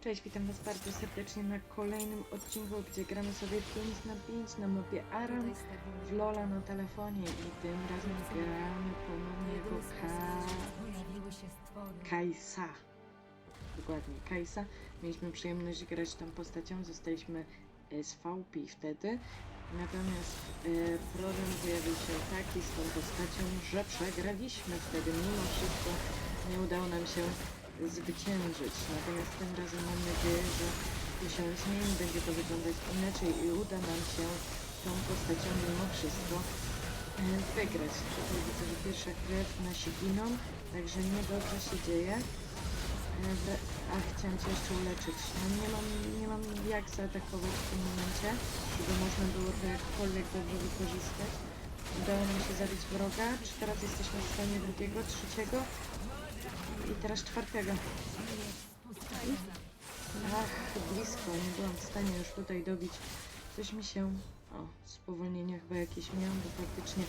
Cześć, witam Was bardzo serdecznie na kolejnym odcinku, gdzie gramy sobie 5 na 5 na mapie Aram w Lola na telefonie i tym razem gramy ponownie jako Ka... Kajsa. Dokładnie, Kajsa. Mieliśmy przyjemność grać tą postacią, zostaliśmy z VP wtedy. Natomiast e, problem pojawił się taki z tą postacią, że przegraliśmy wtedy. Mimo wszystko nie udało nam się zwyciężyć. Natomiast tym razem mam nadzieję, że zmieni, będzie to wyglądać inaczej i uda nam się tą postacią mimo wszystko e, wygrać. Tutaj widzę, że pierwsza krew nasi giną, także niedobrze się dzieje. E, A chciałem cię jeszcze uleczyć. No nie mam, nie mam jak zaatakować w tym momencie, żeby można było to jakkolwiek dobrze wykorzystać. Udało nam się zabić wroga. Czy teraz jesteśmy w stanie drugiego, trzeciego teraz czwartego? Ach, blisko, nie byłam w stanie już tutaj dobić. Coś mi się... O, spowolnienie chyba jakieś miałam, bo faktycznie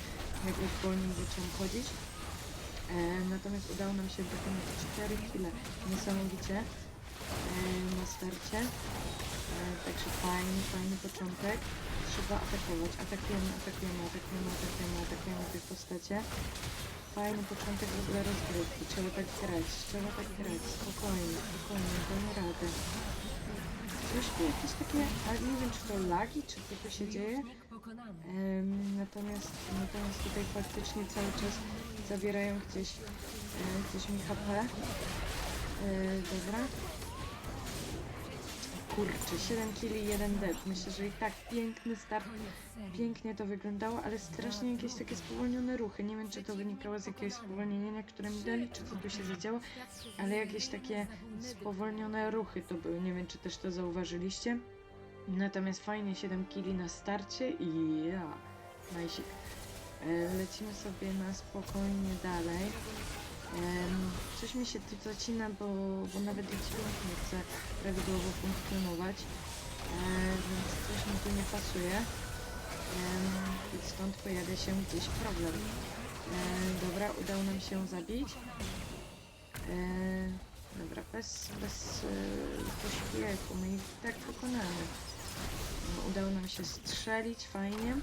jakoś wolniej zacząłem chodzić. E, natomiast udało nam się wykonać 4 kile. Niesamowicie e, na starcie. E, także fajny, fajny początek. Trzeba atakować. Atakujemy, atakujemy, atakujemy, atakujemy, atakujemy tych postacie. Fajny początek w ogóle rozgrywki. Trzeba tak grać, trzeba tak grać. Spokojnie, spokojnie, damy radę. Coś tu jakieś takie, ale nie wiem czy to lagi, czy co tu się dzieje. Em, natomiast, natomiast tutaj faktycznie cały czas zabierają gdzieś, e, gdzieś mi HP. E, dobra. Kurczę, 7 killi, 1 dead. Myślę, że i tak piękny start. Pięknie to wyglądało, ale strasznie jakieś takie spowolnione ruchy. Nie wiem, czy to wynikało z jakiegoś spowolnienia, które mi dali, czy co tu się zadziało, ale jakieś takie spowolnione ruchy to były. Nie wiem, czy też to zauważyliście. Natomiast fajnie 7 kili na starcie i ja, najsik. E, Lecimy sobie na spokojnie dalej. Coś mi się tu zacina, bo, bo nawet i dźwięk nie chce prawidłowo funkcjonować, e, więc coś mi tu nie pasuje. I stąd pojawia się gdzieś problem. E, dobra, udało nam się zabić. E, dobra, bez, bez pośpiechu, my ich tak pokonamy. No, udało nam się strzelić fajnie.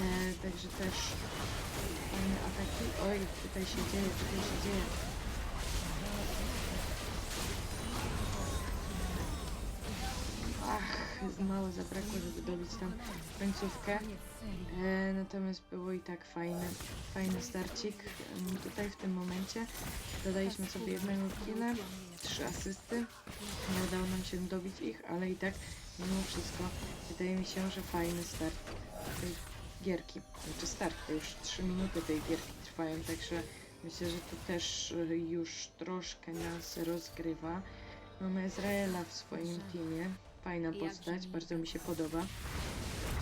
E, także też fajne ataki. Oj, tutaj się dzieje, tutaj się dzieje. Ach, mało zabrakło, żeby dobić tam końcówkę. E, natomiast było i tak fajny, fajny starcik. Em, Tutaj w tym momencie dodaliśmy sobie jednego killa, trzy asysty. Nie udało nam się dobić ich, ale i tak mimo wszystko wydaje mi się, że fajny start gierki. Znaczy start, to już 3 minuty tej gierki trwają, także myślę, że to też e, już troszkę nas rozgrywa. Mamy Izraela w swoim teamie. Fajna postać, bardzo mi się podoba.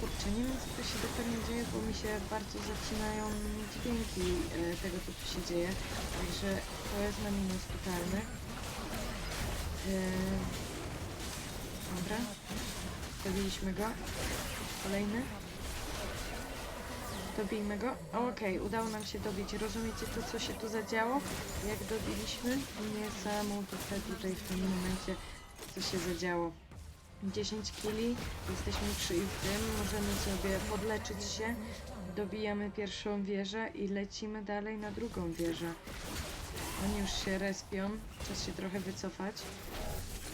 Kurczę, nie wiem co tu się dokładnie dzieje, bo mi się bardzo zacinają dźwięki e, tego co tu się dzieje. Także to jest na minus totalny. E, dobra. Dobiliśmy go. Kolejny. Dobijmy go. Okej, udało nam się dobić. Rozumiecie to, co się tu zadziało? Jak dobiliśmy? Niesamowite tutaj w tym momencie, co się zadziało. 10 kili, jesteśmy przy i w tym, możemy sobie podleczyć się, dobijamy pierwszą wieżę i lecimy dalej na drugą wieżę. Oni już się respią, czas się trochę wycofać.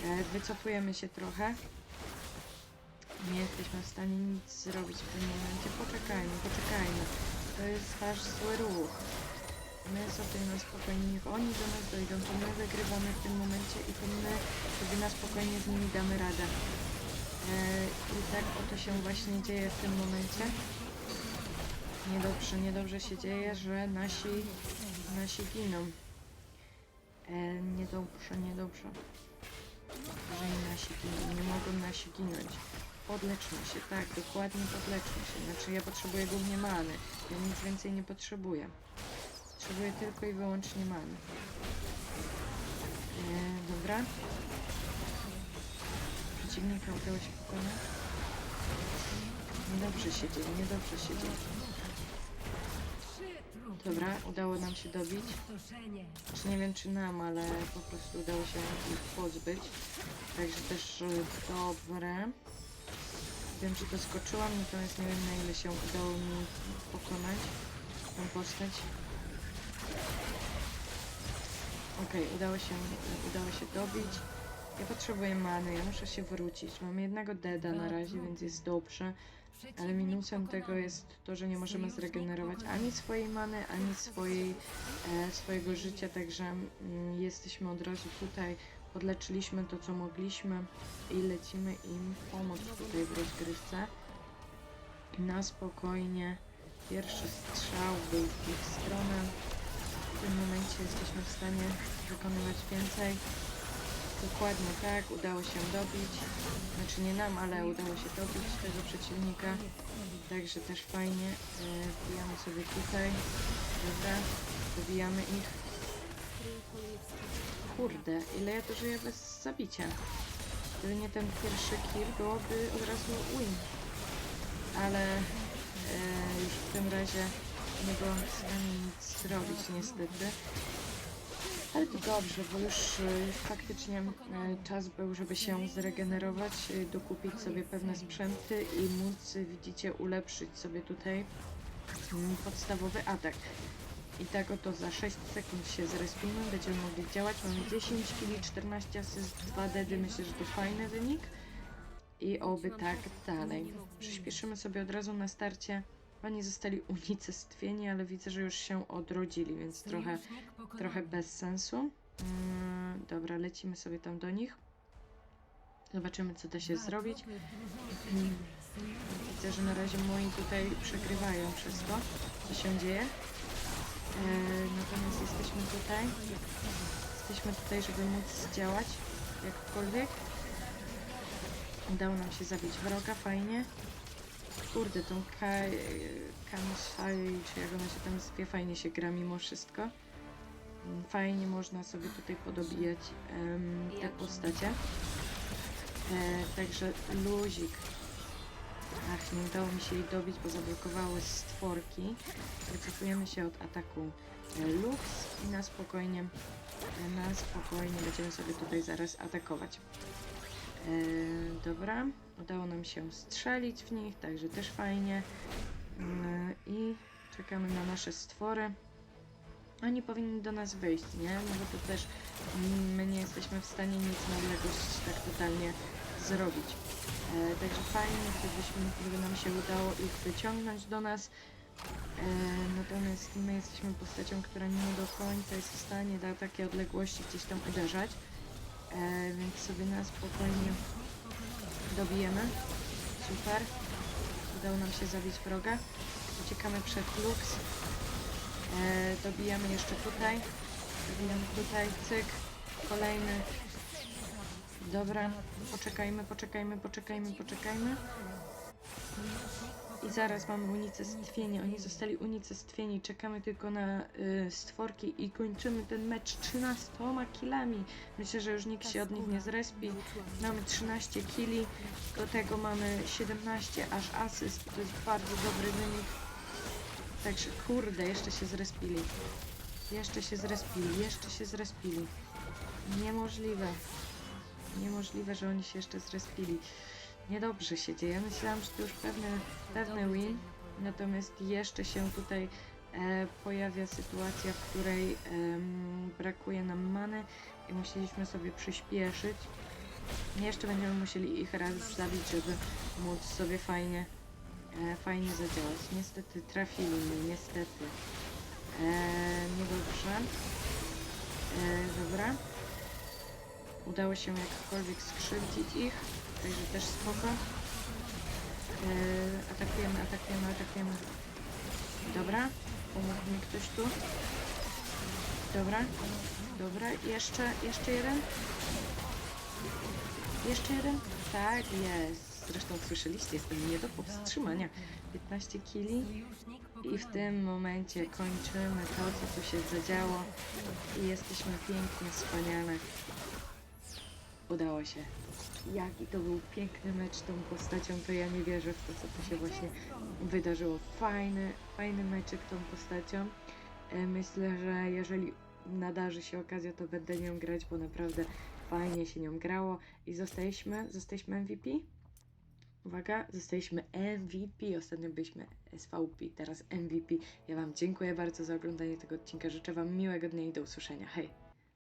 E, wycofujemy się trochę. Nie jesteśmy w stanie nic zrobić w tym momencie. Poczekajmy, poczekajmy. To jest wasz zły ruch. My sobie na spokojnie, niech oni do nas dojdą, to my wygrywamy w tym momencie i to my sobie na spokojnie z nimi damy radę. E, I tak oto się właśnie dzieje w tym momencie. Niedobrze, niedobrze się dzieje, że nasi, nasi giną. E, niedobrze, niedobrze. Że i nasi giną, nie mogą nasi ginąć. Podleczmy się, tak, dokładnie podleczmy się. Znaczy ja potrzebuję głównie many. Ja nic więcej nie potrzebuję. Potrzebuję tylko i wyłącznie many. E, dobra. Przeciwnika udało się pokonać. Niedobrze się dzieje, niedobrze się dzieje. Dobra, udało nam się dobić. Pustoszenie. Czy nie wiem czy nam, ale po prostu udało się ich pozbyć. Także też e, dobre. Wiem, że doskoczyłam, natomiast nie wiem na ile się udało mi pokonać tą postać. Okej, udało się, udało się dobić. Ja potrzebuję many, ja muszę się wrócić. Mam jednego deda na razie, więc jest dobrze. Ale minusem tego jest to, że nie możemy zregenerować ani swojej many, ani swojej, e, swojego życia, także mm, jesteśmy od razu tutaj, podleczyliśmy to, co mogliśmy i lecimy im pomóc tutaj w rozgrywce. Na spokojnie. Pierwszy strzał był w ich stronę. W tym momencie jesteśmy w stanie wykonywać więcej. Dokładnie tak, udało się dobić. Znaczy nie nam, ale udało się dobić tego przeciwnika. Także też fajnie. E, wbijamy sobie tutaj. Dobra, dobijamy ich. Kurde, ile ja tu żyję bez zabicia. Gdyby nie ten pierwszy kill, byłoby od razu win. Ale e, już w tym razie nie byłam w stanie nic zrobić niestety. Ale to dobrze, bo już, e, już faktycznie e, czas był, żeby się zregenerować, e, dokupić sobie pewne sprzęty i móc, widzicie, ulepszyć sobie tutaj mm, podstawowy atak. I tak oto za 6 sekund się zrespimy, będziemy mogli działać. Mamy 10 kili, 14 asyst, 2 dedy, myślę, że to fajny wynik. I oby tak dalej. Przyspieszymy sobie od razu na starcie. Oni zostali unicestwieni, ale widzę, że już się odrodzili, więc trochę trochę bez sensu. Mm, dobra, lecimy sobie tam do nich. Zobaczymy, co da się zrobić. Widzę, że na razie moi tutaj przegrywają to, co się dzieje. E, natomiast jesteśmy tutaj. Jesteśmy tutaj, żeby móc działać jakkolwiek. Udało nam się zabić wroga, fajnie. Kurde, tą Kai... Kamusai, czy jak ona się tam zwie, fajnie się gra mimo wszystko. Fajnie można sobie tutaj podobijać em, te postacie. E, także luzik. Ach, nie udało mi się jej dobić, bo zablokowały stworki. Wycofujemy się od ataku e, Lux i na spokojnie, e, na spokojnie będziemy sobie tutaj zaraz atakować. E, dobra, udało nam się strzelić w nich, także też fajnie. I czekamy na nasze stwory. Oni powinni do nas wyjść, nie? No bo to też mm, my nie jesteśmy w stanie nic na odległość tak totalnie zrobić. E, także fajnie, gdybyśmy, gdyby nam się udało ich wyciągnąć do nas. E, natomiast my jesteśmy postacią, która nie do końca jest w stanie na takie odległości gdzieś tam uderzać. E, więc sobie na spokojnie dobijemy. Super. Udało nam się zabić wroga. Uciekamy przed Lux. E, dobijamy jeszcze tutaj. Dobijamy tutaj. Cyk. Kolejny. Dobra. Poczekajmy, poczekajmy, poczekajmy, poczekajmy. I zaraz mamy unicestwienie. Oni zostali unicestwieni. Czekamy tylko na y, stworki i kończymy ten mecz 13 killami. Myślę, że już nikt się od nich nie zrespi. Mamy 13 killi, do tego mamy 17 aż asyst. To jest bardzo dobry wynik. Także kurde, jeszcze się zrespili. Jeszcze się zrespili, jeszcze się zrespili. Niemożliwe. Niemożliwe, że oni się jeszcze zrespili. Niedobrze się dzieje. Myślałam, że to już pewny, pewny win. Natomiast jeszcze się tutaj e, pojawia sytuacja, w której em, brakuje nam many i musieliśmy sobie przyspieszyć. Jeszcze będziemy musieli ich raz zabić, żeby móc sobie fajnie, e, fajnie zadziałać. Niestety trafili mnie, niestety. E, niedobrze. E, dobra. Udało się jakkolwiek skrzywdzić ich, także też spoko. E, atakujemy, atakujemy, atakujemy. Dobra, pomógł mi ktoś tu. Dobra, dobra, jeszcze, jeszcze jeden. Jeszcze jeden? Tak, jest. Zresztą słyszeliście, jestem nie do powstrzymania. 15 kili. I w tym momencie kończymy to, co tu się zadziało i jesteśmy pięknie, wspaniale. Udało się. Jaki to był piękny mecz tą postacią, to ja nie wierzę w to, co tu się właśnie wydarzyło. Fajny, fajny meczek tą postacią. E, Myślę, że jeżeli nadarzy się okazja, to będę nią grać, bo naprawdę fajnie się nią grało. I zostaliśmy, zostaliśmy MVP? Uwaga, zostaliśmy MVP. Ostatnio byliśmy SVP, teraz MVP. Ja Wam dziękuję bardzo za oglądanie tego odcinka. Życzę Wam miłego dnia i do usłyszenia. Hej!